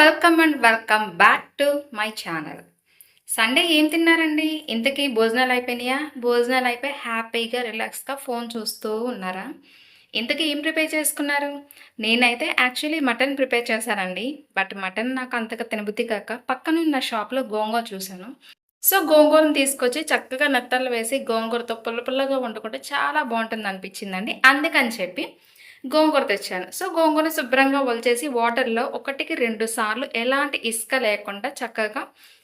Welcome and welcome back to my channel Sunday ఏం తిన్నారండి? ఇంతకీ భోజనాలు అయిపోయినాయా? భోజనాలు అయిపోయి హ్యాపీగా రిలాక్స్గా ఫోన్ చూస్తూ ఉన్నారా? ఇంతకీ ఏం ప్రిపేర్ చేసుకున్నారు? నేనైతే యాక్చువల్లీ మటన్ ప్రిపేర్ చేశానండి. బట్ మటన్ నాకు అంతగా తినబుద్ధి కాక పక్కన ఉన్న షాప్లో గోంగూర చూశాను. సో గోంగూరను తీసుకొచ్చి చక్కగా నత్తలు వేసి గోంగూరతో పుల్ల పుల్లగా వండుకుంటే చాలా బాగుంటుంది అనిపించిందండి. అందుకని చెప్పి గోంగూర తెచ్చాను. సో గోంగూరను శుభ్రంగా వలిచేసి వాటర్లో ఒకటికి రెండు సార్లు ఎలాంటి ఇసుక లేకుండా చక్కగా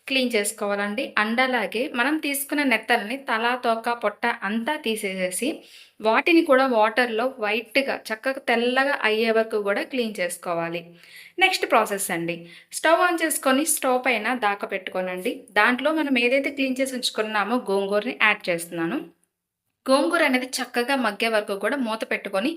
క్లీన్ చేసుకోవాలండి. అండ్ అలాగే మనం తీసుకున్న నెత్తల్ని తల తోక పొట్ట అంతా తీసేసేసి వాటిని కూడా వాటర్లో వైట్గా చక్కగా తెల్లగా అయ్యే వరకు కూడా క్లీన్ చేసుకోవాలి. నెక్స్ట్ ప్రాసెస్ అండి. స్టవ్ ఆన్ చేసుకొని స్టవ్ పైన దాకా పెట్టుకోనండి. దాంట్లో మనం ఏదైతే క్లీన్ చేసి ఉంచుకున్నామో గోంగూరని యాడ్ చేస్తున్నాను. గోంగూర అనేది చక్కగా మగ్గే వరకు కూడా మూత పెట్టుకొని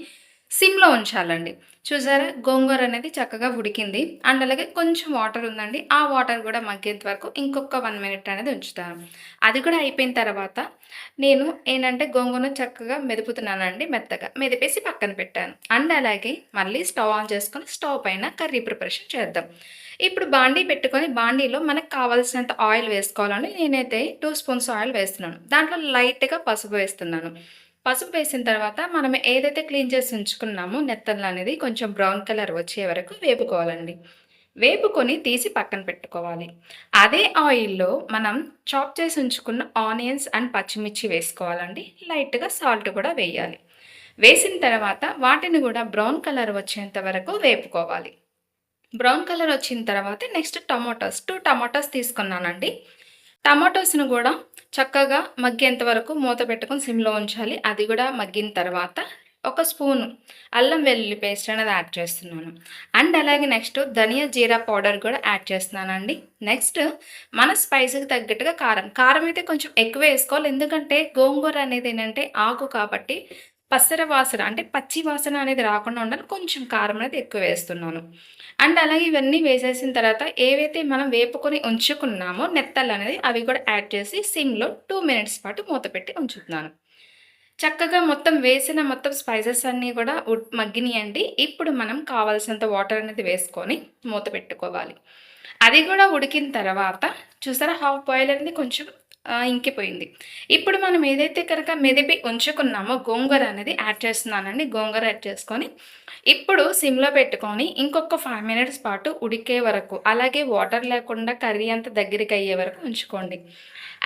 సిమ్లో ఉంచాలండి. చూసారా? గోంగూర అనేది చక్కగా ఉడికింది. అండ్ అలాగే కొంచెం వాటర్ ఉందండి. ఆ వాటర్ కూడా మగ్గేంత వరకు ఇంకొక వన్ మినిట్ అనేది ఉంచుతాను. అది కూడా అయిపోయిన తర్వాత నేను ఏంటంటే గోంగూరను చక్కగా మెదుపుతున్నానండి మెత్తగా. మెదిపేసి పక్కన పెట్టాను. అండ్ అలాగే మళ్ళీ స్టవ్ ఆన్ చేసుకొని స్టవ్ పైన కర్రీ ప్రిపరేషన్ చేద్దాం. ఇప్పుడు బాండీ పెట్టుకొని బాండీలో మనకు కావాల్సినంత ఆయిల్ వేసుకోవాలని నేనైతే టూ స్పూన్స్ ఆయిల్ వేస్తున్నాను. దాంట్లో లైట్గా పసుపు వేస్తున్నాను. పసుపు వేసిన తర్వాత మనం ఏదైతే క్లీన్ చేసి ఉంచుకున్నామో నెత్తలు అనేది కొంచెం బ్రౌన్ కలర్ వచ్చే వరకు వేపుకోవాలండి. వేపుకొని తీసి పక్కన పెట్టుకోవాలి. అదే ఆయిల్లో మనం చాప్ చేసి ఉంచుకున్న ఆనియన్స్ అండ్ పచ్చిమిర్చి వేసుకోవాలండి. లైట్గా సాల్ట్ కూడా వేయాలి. వేసిన తర్వాత వాటిని కూడా బ్రౌన్ కలర్ వచ్చేంత వరకు వేపుకోవాలి. బ్రౌన్ కలర్ వచ్చిన తర్వాత నెక్స్ట్ టమాటోస్ టూ టమాటోస్ తీసుకున్నానండి. టమాటోస్ను కూడా చక్కగా మగ్గేంత వరకు మూత పెట్టుకొని సిమ్లో ఉంచాలి. అది కూడా మగ్గిన తర్వాత ఒక స్పూను అల్లం వెల్లుల్లి పేస్ట్ అనేది యాడ్ చేస్తున్నాను. అండ్ అలాగే నెక్స్ట్ ధనియా జీరా పౌడర్ కూడా యాడ్ చేస్తున్నానండి. నెక్స్ట్ మన స్పైసీకి తగ్గట్టుగా కారం. కారం అయితే కొంచెం ఎక్కువ వేసుకోవాలి. ఎందుకంటే గోంగూర అనేది ఏంటంటే ఆకు కాబట్టి పసర వాసన అంటే పచ్చి వాసన అనేది రాకుండా ఉండాలి కొంచెం కారం అనేది ఎక్కువ వేస్తున్నాను. అండ్ అలాగే ఇవన్నీ వేసేసిన తర్వాత ఏవైతే మనం వేపుకొని ఉంచుకున్నామో నెత్తలు అనేది అవి కూడా యాడ్ చేసి సిమ్లో టూ మినిట్స్ పాటు మూత పెట్టి ఉంచుతున్నాను. చక్కగా మొత్తం వేసిన మొత్తం స్పైసెస్ అన్నీ కూడా ఉడ్ మగ్గినాయండి. ఇప్పుడు మనం కావాల్సినంత వాటర్ అనేది వేసుకొని మూత పెట్టుకోవాలి. అది కూడా ఉడికిన తర్వాత చూసారా హాఫ్ బాయిల్ అనేది కొంచెం ఇంకిపోయింది. ఇప్పుడు మనం ఏదైతే కనుక మెదిపి ఉంచుకున్నామో గోంగూర అనేది యాడ్ చేస్తున్నానండి. గోంగూర యాడ్ చేసుకొని ఇప్పుడు సిమ్లో పెట్టుకొని ఇంకొక ఫైవ్ మినిట్స్ పాటు ఉడికే వరకు అలాగే వాటర్ లేకుండా కర్రీ అంత దగ్గరికి అయ్యే వరకు ఉంచుకోండి.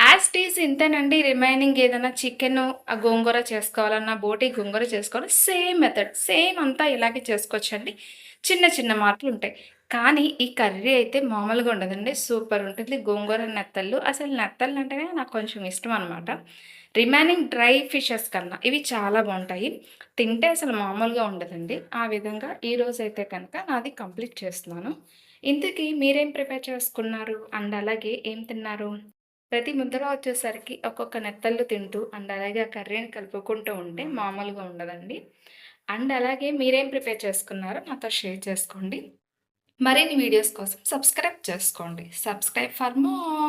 యాజ్ టీస్ ఇంతేనండి. రిమైనింగ్ ఏదైనా చికెన్ గోంగూర చేసుకోవాలన్నా బోటి గోంగూర చేసుకోవాలి సేమ్ మెథడ్ సేమ్ అంతా ఇలాగే చేసుకోవచ్చండి. చిన్న చిన్న మార్పులు ఉంటాయి కానీ ఈ కర్రీ అయితే మామూలుగా ఉండదండి. సూపర్ ఉంటుంది. గోంగూర నెత్తళ్ళు. అసలు నెత్తళ్ళు అంటేనే నాకు కొంచెం ఇష్టం అనమాట రిమైనింగ్ డ్రై ఫిషెస్ కన్నా ఇవి చాలా బాగుంటాయి. తింటే అసలు మామూలుగా ఉండదండి. ఆ విధంగా ఈరోజు అయితే కనుక నాది కంప్లీట్ చేస్తున్నాను. ఇంతకీ మీరేం ప్రిపేర్ చేసుకున్నారు? అండ్ అలాగే ఏం తిన్నారు? ప్రతి ముద్దలో వచ్చేసరికి ఒక్కొక్క నెత్తళ్ళు తింటూ అండ్ అలాగే ఆ కర్రీని కలుపుకుంటూ ఉంటే మామూలుగా ఉండదండి. అండ్ అలాగే మీరేం ప్రిపేర్ చేసుకున్నారో నాతో షేర్ చేసుకోండి. మరిన్ని వీడియోస్ కోసం సబ్స్క్రైబ్ చేసుకోండి. Subscribe for more.